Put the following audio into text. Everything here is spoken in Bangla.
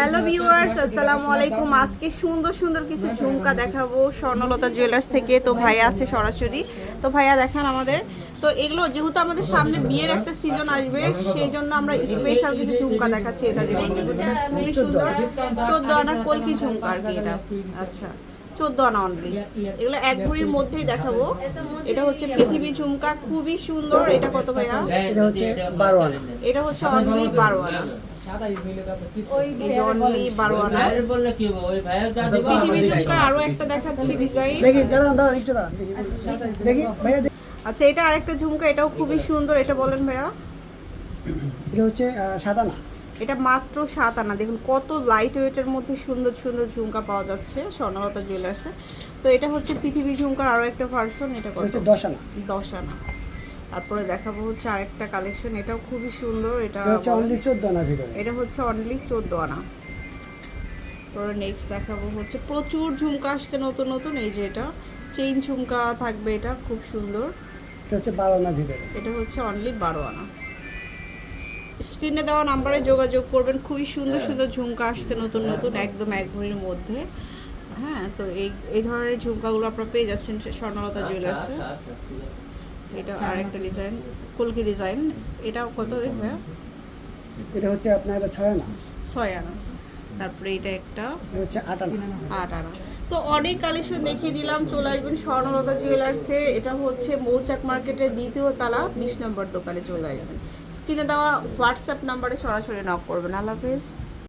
হ্যালো ভিউয়ার্স আসসালামু আলাইকুম আজকে সুন্দর সুন্দর কিছু ঝুমকা দেখাবো স্বর্ণলতা জুয়েলার্স থেকে। তো ভাইয়া আছে সরাসরি। তো ভাইয়া দেখান আমাদের। তো এগুলো যেহেতু আমাদের সামনে বিয়ের একটা সিজন আসবে সেই জন্য আমরা স্পেশাল কিছু ঝুমকা দেখাচ্ছি। এটা যেমন খুবই সুন্দর। চোদ্দ আনা কলকি ঝুমকা আর কি এটা। আচ্ছা চোদ্দ আনা অনলি এগুলো এক ভরির মধ্যেই দেখাবো। এটা হচ্ছে পৃথিবী ঝুমকা খুবই সুন্দর। এটা কত ভাইয়া? এটা হচ্ছে বারো আনা। এটা হচ্ছে অনলি বারো আনা। দেখি। আচ্ছা এটা আরেকটা ঝুমকা এটাও খুবই সুন্দর এটা বলেন ভাইয়া। এটা হচ্ছে সাদা না এটা মাত্র সাত আনা। দেখুন কত লাইট ওয়েটের মধ্যে সুন্দর সুন্দর ঝুমকা পাওয়া যাচ্ছে স্বর্ণলতা জুয়েলার্সে তো এটা হচ্ছে পৃথিবী ঝুমকার আরও একটা ভার্সন এটা এটা হচ্ছে দশ আনা। দশ আনা। তারপরে দেখাবো হচ্ছে আরেকটা কালেকশন এটাও খুবই সুন্দর এটা হচ্ছে অনলি চোদ্দ আনা ভিতরে। এটা হচ্ছে অনলি চোদ্দ আনা। পরে নেক্সট দেখাবো হচ্ছে প্রচুর ঝুমকা আসছে নতুন নতুন এই যে এটা চেইন ঝুমকা থাকবে এটা খুব সুন্দর। এটা হচ্ছে বারো আনা ভিতরে। এটা হচ্ছে অনলি বারো আনা। স্ক্রিনে দেওয়া নাম্বারে যোগাযোগ করবেন খুবই সুন্দর সুন্দর ঝুমকা আসছে নতুন নতুন একদম এক ভরির মধ্যে। হ্যাঁ তো এই এই ধরনের ঝুমকাগুলো আপনারা পেয়ে যাচ্ছেন স্বর্ণলতা জুয়েলার্সে এটা আরেকটা ডিজাইন কলকি ডিজাইন এটা কত এটা হচ্ছে আপনার ছয় আনা। ছয় আনা। তারপরে এটা একটা হচ্ছে আট আনা। আট আনা। তো অনেক কালেকশন দেখিয়ে দিলাম চলে আসবেন স্বর্ণলতা জুয়েলার্সে এটা হচ্ছে মৌচাক মার্কেটের দ্বিতীয় তালা বিশ নম্বর দোকানে চলে আসবেন। স্ক্রিনে দেওয়া হোয়াটসঅ্যাপ নাম্বারে সরাসরি নক করবেন। আল্লাহ হাফেজ।